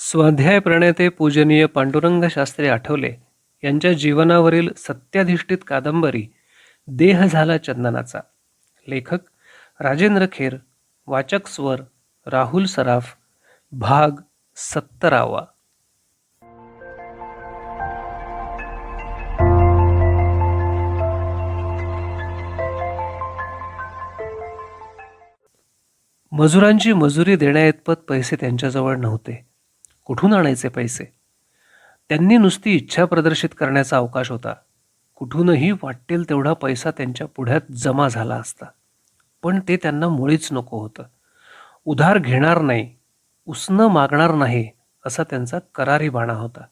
स्वाध्याय प्रणेते पूजनीय पांडुरंग शास्त्री आठवले यांच्या जीवनावरील सत्याधिष्ठित कादंबरी देह झाला चंदनाचा. लेखक राजेंद्र खेर वाचक स्वर राहुल सराफ भाग सत्तरावा. मजुरांची मजुरी देण्याइतपत पैसे त्यांच्याजवळ नव्हते. कुठून आणायचे पैसे? त्यांनी नुसती इच्छा प्रदर्शित करण्याचा अवकाश होता. कुठूनही वाटेल तेवढा पैसा त्यांच्या पुढ्यात जमा झाला असता. पण ते त्यांना मुळीच नको होतं. उधार घेणार नाही उसनं मागणार नाही असा त्यांचा करारी बाणा होता.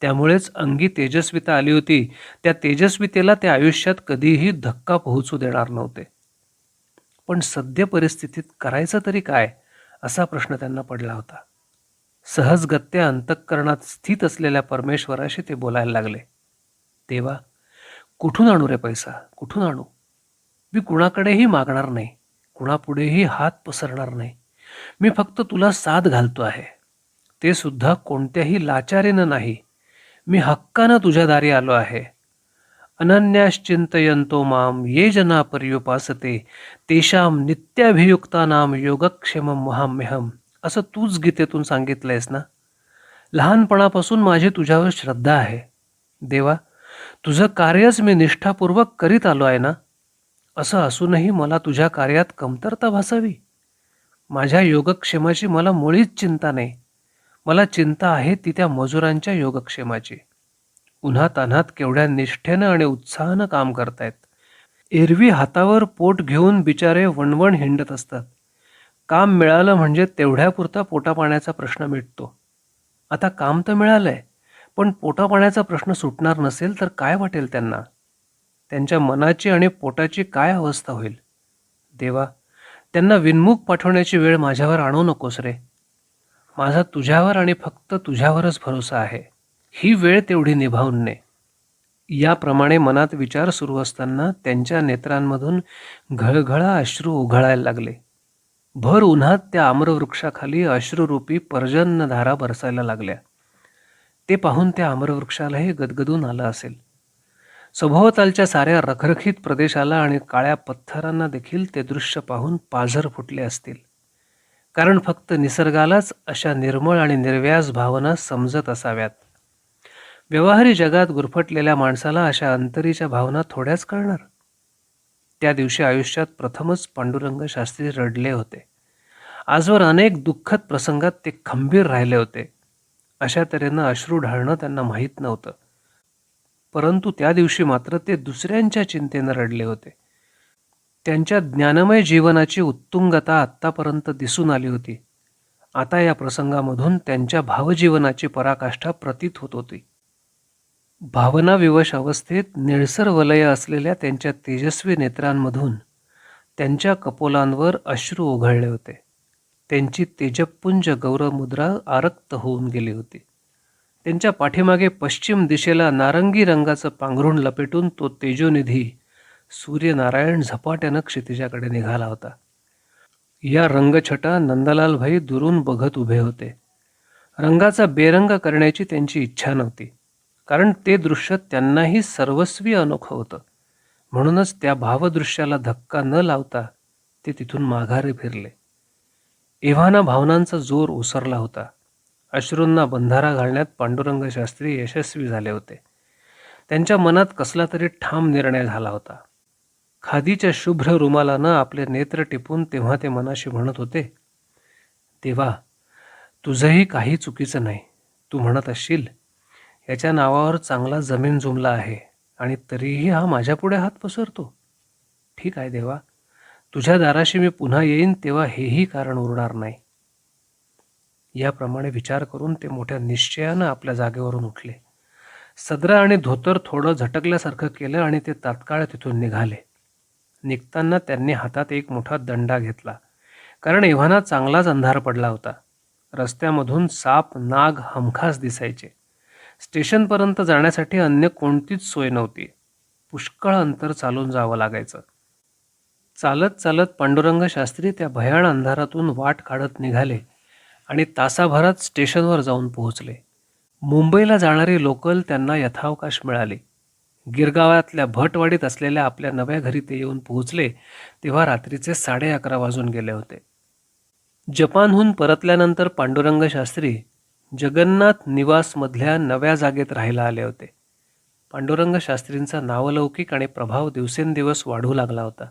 त्यामुळेच अंगी तेजस्विता आली होती. त्या तेजस्वितेला त्या आयुष्यात कधीही धक्का पोहोचू देणार नव्हते. पण सद्य परिस्थितीत करायचं तरी काय असा प्रश्न त्यांना पडला होता. सहजगत्या अंतःकरणात स्थित असलेल्या परमेश्वराशी ते बोलायला लागले. देवा कुठून आणू रे पैसा? कुठून आणू? मी कुणाकडेही मागणार नाही. कुणापुढेही हात पसरणार नाही. मी फक्त तुला साथ घालतो आहे. ते सुद्धा कोणत्याही लाचारीनं नाही. मी हक्कानं तुझ्या दारी आलो आहे. अनन्याश्चिंतयंतो माम ये जना पर्युपासते तेषाम नित्याभियुक्तानाम योगक्षेम महाम्यहम असं तूच गीतेतून सांगितलंयस ना? लहानपणापासून माझी तुझ्यावर श्रद्धा आहे. देवा तुझं कार्यच मी निष्ठापूर्वक करीत आलो आहे ना? असं असूनही मला तुझ्या कार्यात कमतरता भासावी. माझ्या योगक्षेमाची मला मुळीच चिंता नाही. मला चिंता आहे ती त्या मजुरांच्या योगक्षेमाची. उन्हात अनात केवढ्या निष्ठेनं आणि उत्साहानं काम करतायत. एरवी हातावर पोट घेऊन बिचारे वणवण हिंडत असतात. काम मिळालं म्हणजे तेवढ्यापुरता पोटापाण्याचा प्रश्न मिटतो. आता काम तर मिळालं आहे पण पोटापाण्याचा प्रश्न सुटणार नसेल तर काय वाटेल त्यांना? त्यांच्या मनाची आणि पोटाची काय अवस्था होईल? देवा त्यांना विनमुख पाठवण्याची वेळ माझ्यावर आणू नकोस रे. माझा तुझ्यावर आणि फक्त तुझ्यावरच भरोसा आहे. ही वेळ तेवढी निभावून ने. याप्रमाणे मनात विचार सुरू असताना त्यांच्या नेत्रांमधून घळघळा अश्रू उघळायला लागले. भर उन्हात त्या आम्रवृक्षाखाली अश्रुरूपी पर्जन्यधारा बरसायला लागल्या. ते पाहून त्या आम्रवृक्षालाही गदगदून आलं असेल. सभोवतालच्या साऱ्या रखरखीत प्रदेशाला आणि काळ्या पत्थरांना देखील ते दृश्य पाहून पाझर फुटले असतील. कारण फक्त निसर्गालाच अशा निर्मळ आणि निर्व्याज भावना समजत असाव्यात. व्यवहारी जगात गुरफटलेल्या माणसाला अशा अंतरीच्या भावना थोड्याच कळणार? त्या दिवशी आयुष्यात प्रथमच पांडुरंग शास्त्री रडले होते. आजवर अनेक दुःखद प्रसंगात ते खंबीर राहिले होते. अशा तऱ्हेनं अश्रू ढाळणं त्यांना माहीत नव्हतं. परंतु त्या दिवशी मात्र ते दुसऱ्यांच्या चिंतेनं रडले होते. त्यांच्या ज्ञानमय जीवनाची उत्तुंगता आत्तापर्यंत दिसून आली होती. आता या प्रसंगामधून त्यांच्या भावजीवनाची पराकाष्ठा प्रतीत होत होती. भावनाविवश अवस्थेत निळसर वलय असलेल्या त्यांच्या तेजस्वी नेत्रांमधून त्यांच्या कपोलांवर अश्रू ओघळले होते. त्यांची तेजपुंज गौरवमुद्रा आरक्त होऊन गेली होती. त्यांच्या पाठीमागे पश्चिम दिशेला नारंगी रंगाचं पांघरुण लपेटून तो तेजोनिधी सूर्यनारायण झपाट्यानं क्षितिजाकडे निघाला होता. या रंगछटा नंदलाल भाई दुरून बघत उभे होते. रंगाचा बेरंग करण्याची त्यांची इच्छा नव्हती. कारण ते दृश्य त्यांनाही सर्वस्वी अनोखं होतं म्हणूनच त्या भावदृश्याला धक्का न लावता ते तिथून माघारी फिरले. एव्हाना भावनांचा जोर ओसरला होता. अश्रूंना बंधारा घालण्यात पांडुरंग शास्त्री यशस्वी झाले होते. त्यांच्या मनात कसला तरी ठाम निर्णय झाला होता. खादीच्या शुभ्र रुमालानं आपले नेत्र टिपून तेव्हा ते मनाशी म्हणत होते देवा तुझंही काही चुकीचं नाही. तू म्हणत असशील याच्या नावावर चांगला जमीन जुमला आहे आणि तरीही हा माझ्यापुढे हात पसरतो. ठीक आहे देवा. तुझ्या दाराशी मी पुन्हा येईन तेव्हा हेही कारण उरणार नाही. याप्रमाणे विचार करून ते मोठ्या निश्चयानं आपल्या जागेवरून उठले. सदरा आणि धोतर थोडं झटकल्यासारखं केलं आणि ते तात्काळ तिथून निघाले. निघताना त्यांनी हातात एक मोठा दंडा घेतला. कारण एव्हाना चांगलाच अंधार पडला होता. रस्त्यामधून साप नाग हमखास दिसायचे. स्टेशनपर्यंत जाण्यासाठी अन्य कोणतीच सोय नव्हती. पुष्कळ अंतर चालून जावं लागायचं. चालत चालत पांडुरंग शास्त्री त्या भयाण अंधारातून वाट काढत निघाले आणि तासाभरात स्टेशनवर जाऊन पोहोचले. मुंबईला जाणारी लोकल त्यांना यथावकाश मिळाली. गिरगावातल्या भटवाडीत असलेल्या आपल्या नव्या घरी ते येऊन पोहोचले तेव्हा रात्रीचे साडे अकरा वाजून गेले होते. जपानहून परतल्यानंतर पांडुरंग शास्त्री जगन्नाथ निवासमधल्या नव्या जागेत राहायला आले होते. पांडुरंग शास्त्रींचा नावलौकिक आणि प्रभाव दिवसेंदिवस वाढू लागला होता.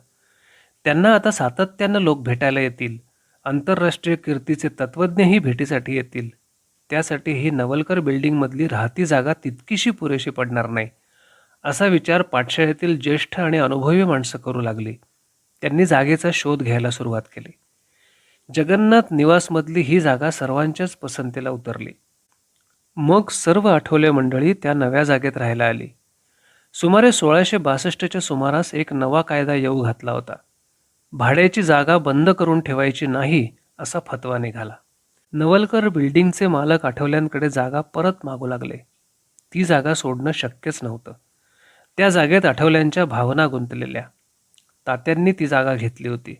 त्यांना आता सातत्यानं लोक भेटायला येतील. आंतरराष्ट्रीय कीर्तीचे तत्त्वज्ञही भेटीसाठी येतील. त्यासाठी ही नवलकर बिल्डिंगमधली राहती जागा तितकीशी पुरेशी पडणार नाही असा विचार पाठशाळेतील ज्येष्ठ आणि अनुभवी माणसं करू लागली. त्यांनी जागेचा शोध घ्यायला सुरुवात केली. जगन्नाथ निवासमधली ही जागा सर्वांच्याच पसंतीला उतरली. मग सर्व आठवले मंडळी त्या नव्या जागेत राहायला आली. सुमारे सोळाशे बासष्टच्या सुमारास एक नवा कायदा येऊ घातला होता. भाड्याची जागा बंद करून ठेवायची नाही असा फतवा निघाला. नवलकर बिल्डिंगचे मालक आठवल्यांकडे जागा परत मागू लागले. ती जागा सोडणं शक्यच नव्हतं. त्या जागेत आठवल्यांच्या भावना गुंतलेल्या. तात्यांनी ती जागा घेतली होती.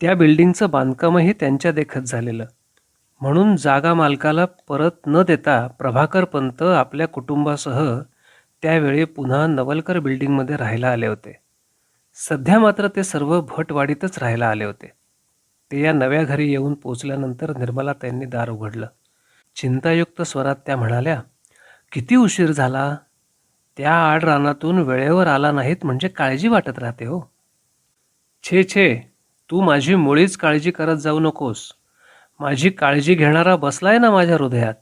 त्या बिल्डिंगचं बांधकामही त्यांच्या देखत झालेलं. म्हणून जागा मालकाला परत न देता प्रभाकर पंत आपल्या कुटुंबासह त्यावेळी पुन्हा नवलकर बिल्डिंगमध्ये राहायला आले होते. सध्या मात्र ते सर्व भटवाडीतच राहायला आले होते. ते या नव्या घरी येऊन पोचल्यानंतर निर्मला त्यांनी दार उघडलं. चिंतायुक्त स्वरात त्या म्हणाल्या किती उशीर झाला? त्या आड रानातून वेळेवर आला नाहीत म्हणजे काळजी वाटत राहते हो. छे छे. तू माझी मुळीच काळजी करत जाऊ नकोस. माझी काळजी घेणारा बसलाय ना माझ्या हृदयात.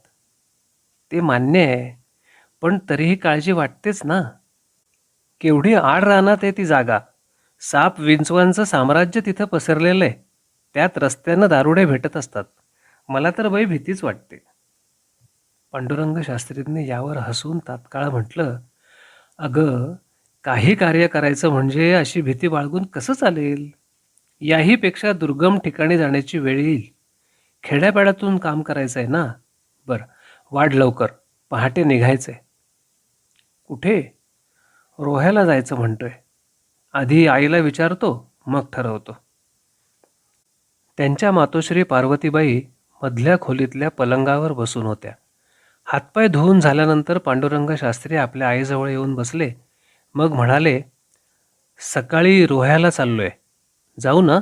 ते मान्य आहे पण तरीही काळजी वाटतेच ना. केवढी आड राहणार आहे ती जागा. साप विंचवांचं साम्राज्य तिथं पसरलेलं आहे त्यात रस्त्यानं दारुडे भेटत असतात. मला तर बाई भीतीच वाटते. पांडुरंग शास्त्रींनी यावर हसून तात्काळ म्हटलं अगं काही कार्य करायचं म्हणजे अशी भीती बाळगून कसं चालेल? याहीपेक्षा दुर्गम ठिकाणी जाण्याची वेळ येईल. खेड्यापाड्यातून काम करायचं आहे ना? बरं वाढ लवकर. पहाटे निघायचं आहे कुठे? रोह्याला जायचं म्हणतोय. आधी आईला विचारतो मग ठरवतो. त्यांच्या मातोश्री पार्वतीबाई मधल्या खोलीतल्या पलंगावर बसून होत्या. हातपाय धुवून झाल्यानंतर पांडुरंग शास्त्री आपल्या आईजवळ येऊन बसले. मग म्हणाले सकाळी रोह्याला चाललोय. जाऊ ना.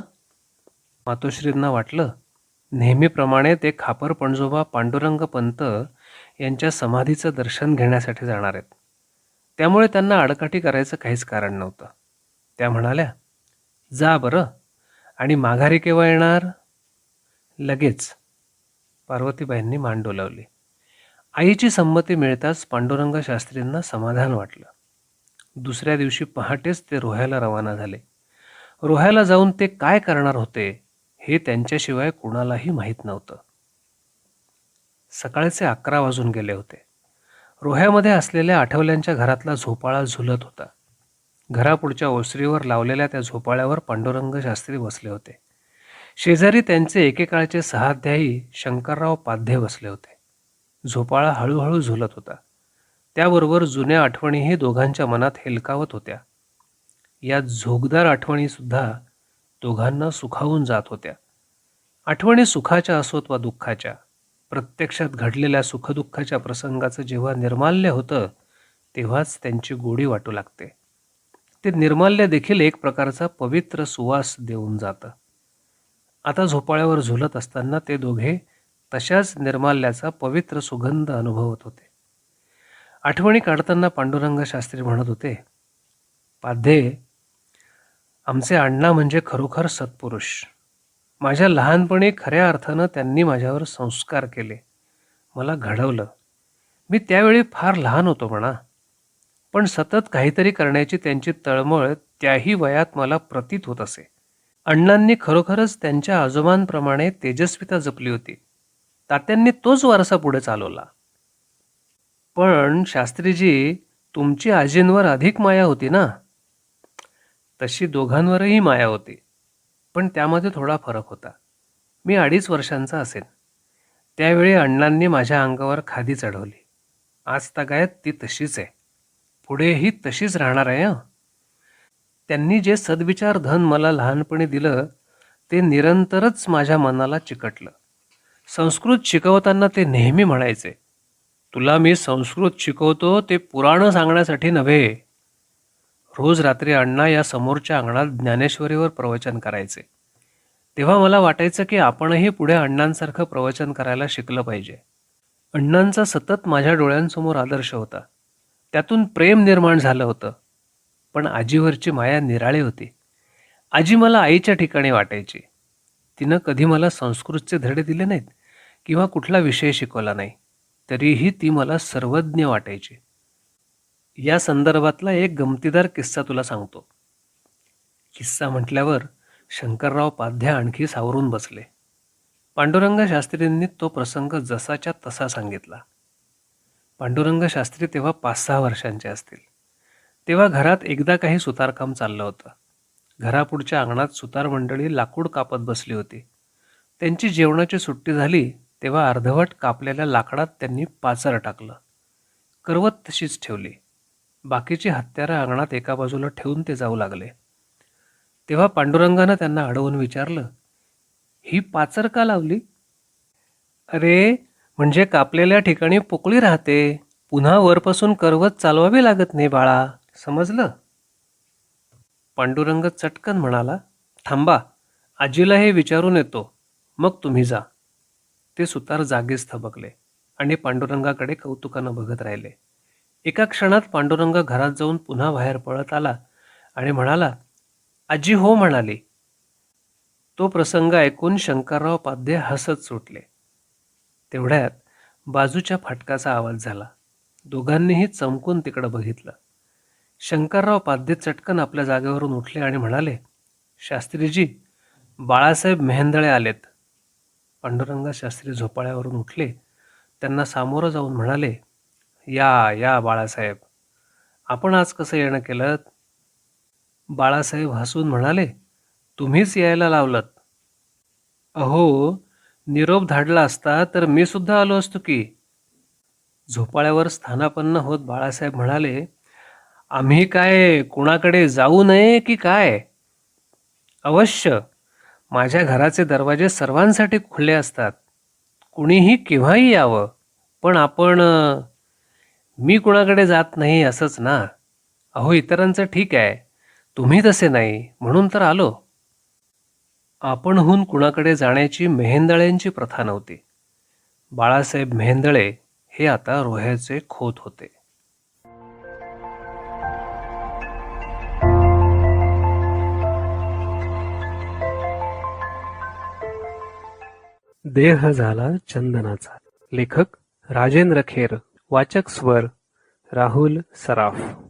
मातोश्रींना वाटलं नेहमीप्रमाणे ते खापर पणजोबा पांडुरंग पंत यांच्या समाधीचं दर्शन घेण्यासाठी जाणार आहेत. त्यामुळे त्यांना आडकाठी करायचं काहीच कारण नव्हतं. त्या म्हणाल्या जा बरं. आणि माघारी केव्हा येणार? लगेच. पार्वतीबाईंनी मान डोलावली. आईची संमती मिळताच पांडुरंग शास्त्रींना समाधान वाटलं. दुसऱ्या दिवशी पहाटेच ते रोह्याला रवाना झाले. रोह्याला जाऊन ते काय करणार होते हे त्यांच्याशिवाय कुणालाही माहीत नव्हतं. सकाळचे अकरा वाजून गेले होते. रोह्यामध्ये असलेल्या आठवल्यांच्या घरातला झोपाळा झुलत होता. घरापुढच्या ओसरीवर लावलेल्या त्या झोपाळ्यावर पांडुरंग शास्त्री बसले होते. शेजारी त्यांचे एकेकाळचे सहाध्यायी शंकरराव पाध्ये बसले होते. झोपाळा हळूहळू झुलत होता. त्याबरोबर जुन्या आठवणीही दोघांच्या मनात हेलकावत होत्या. या झोगदार आठवणीसुद्धा दोघांना सुखावून जात होत्या. आठवणी सुखाच्या असोत वा दुःखाच्या प्रत्यक्षात घडलेल्या सुखदुःखाच्या प्रसंगाचं जेव्हा निर्माल्य होतं तेव्हाच त्यांची गोडी वाटू लागते. ते निर्माल्य देखील एक प्रकारचा पवित्र सुवास देऊन जातं. आता झोपाळ्यावर झुलत असताना ते दोघे तशाच निर्माल्याचा पवित्र सुगंध अनुभवत होते. आठवणी काढताना पांडुरंग शास्त्री म्हणत होते पाध्ये आमचे अण्णा म्हणजे खरोखर सत्पुरुष. माझ्या लहानपणी खऱ्या अर्थानं त्यांनी माझ्यावर संस्कार केले. मला घडवलं. मी त्यावेळी फार लहान होतो म्हणा. पण सतत काहीतरी करण्याची त्यांची तळमळ त्याही वयात मला प्रतीत होत असे. अण्णांनी खरोखरच त्यांच्या आजोबांप्रमाणे तेजस्विता जपली होती. तात्यांनी तोच वारसा पुढे चालवला. पण शास्त्रीजी तुमची आजींवर अधिक माया होती ना? तशी दोघांवरही माया होती. पण त्यामध्ये थोडा फरक होता. मी अडीच वर्षांचा असेन. त्यावेळी अण्णांनी माझ्या अंगावर खादी चढवली. आज तगायत ती तशीच आहे. पुढेही तशीच राहणार आहे त्यांनी जे सद्विचार धन मला लहानपणी दिलं ते निरंतरच माझ्या मनाला चिकटलं. संस्कृत शिकवताना ते नेहमी म्हणायचे तुला मी संस्कृत शिकवतो ते पुराणं सांगण्यासाठी नव्हे. रोज रात्री अण्णा या समोरच्या अंगणात ज्ञानेश्वरीवर प्रवचन करायचे. तेव्हा मला वाटायचं की आपणही पुढे अण्णांसारखं प्रवचन करायला शिकलं पाहिजे. अण्णांचा सतत माझ्या डोळ्यांसमोर आदर्श होता. त्यातून प्रेम निर्माण झालं होतं. पण आजीवरची माया निराळी होती. आजी मला आईच्या ठिकाणी वाटायची. तिनं कधी मला संस्कृतचे धडे दिले नाहीत किंवा कुठला विषय शिकवला नाही. तरीही ती मला सर्वज्ञ वाटायची. या संदर्भातला एक गमतीदार किस्सा तुला सांगतो. किस्सा म्हटल्यावर शंकरराव पाध्या आणखी सावरून बसले. पांडुरंग शास्त्रींनी तो प्रसंग जसाच्या तसा सांगितला. पांडुरंग शास्त्री तेव्हा पाच सहा वर्षांचे असतील. तेव्हा घरात एकदा काही सुतारकाम चाललं होतं. घरापुढच्या अंगणात सुतार मंडळी लाकूड कापत बसली होती. त्यांची जेवणाची सुट्टी झाली तेव्हा अर्धवट कापलेल्या लाकडात त्यांनी पाचर टाकलं. करवत तशीच ठेवली. बाकीची हत्यारं अंगणात एका बाजूला ठेवून ते जाऊ लागले. तेव्हा पांडुरंगानं त्यांना अडवून विचारलं ही पाचर का लावली? अरे म्हणजे कापलेल्या ठिकाणी पोकळी राहते. पुन्हा वरपासून करवत चालवावी लागत नाही बाळा. समजलं? पांडुरंग चटकन म्हणाला थांबा आजीला हे विचारून येतो. मग तुम्ही जा. ते सुतार जागीच थबकले आणि पांडुरंगाकडे कौतुकानं बघत राहिले. एका क्षणात पांडुरंग घरात जाऊन पुन्हा बाहेर पळत आला आणि म्हणाला आजी हो म्हणाली. तो प्रसंग ऐकून शंकरराव पाध्ये हसत सुटले. तेवढ्यात बाजूच्या फाटकाचा आवाज झाला. दोघांनीही चमकून तिकडं बघितलं. शंकरराव पाध्ये चटकन आपल्या जागेवरून उठले आणि म्हणाले शास्त्रीजी बाळासाहेब मेहेंदळे आलेत. पांडुरंग शास्त्री झोपाळ्यावरून उठले. त्यांना सामोरं जाऊन म्हणाले या या बाळासाहेब. आपण आज कसं येणं केलं? बाळासाहेब हसून म्हणाले तुम्हीच यायला लावलत. अहो निरोप धाडला असता तर मी सुद्धा आलो असतो की. झोपाळ्यावर स्थानापन्न होत बाळासाहेब म्हणाले आम्ही काय कुणाकडे जाऊ नये की काय? अवश्य. माझ्या घराचे दरवाजे सर्वांसाठी खुले असतात. कुणीही केव्हाही यावं. पण आपण मी कुणाकडे जात नाही असंच ना? अहो इतरांचं ठीक आहे. तुम्ही तसे नाही म्हणून तर आलो. आपणहून कुणाकडे जाण्याची मेहेंदळ्यांची प्रथा नव्हती. बाळासाहेब मेहेंदळे हे आता रोह्याचे खोत होते. देह झाला चंदनाचा. लेखक राजेंद्र खेर. वाचक स्वर राहुल सराफ.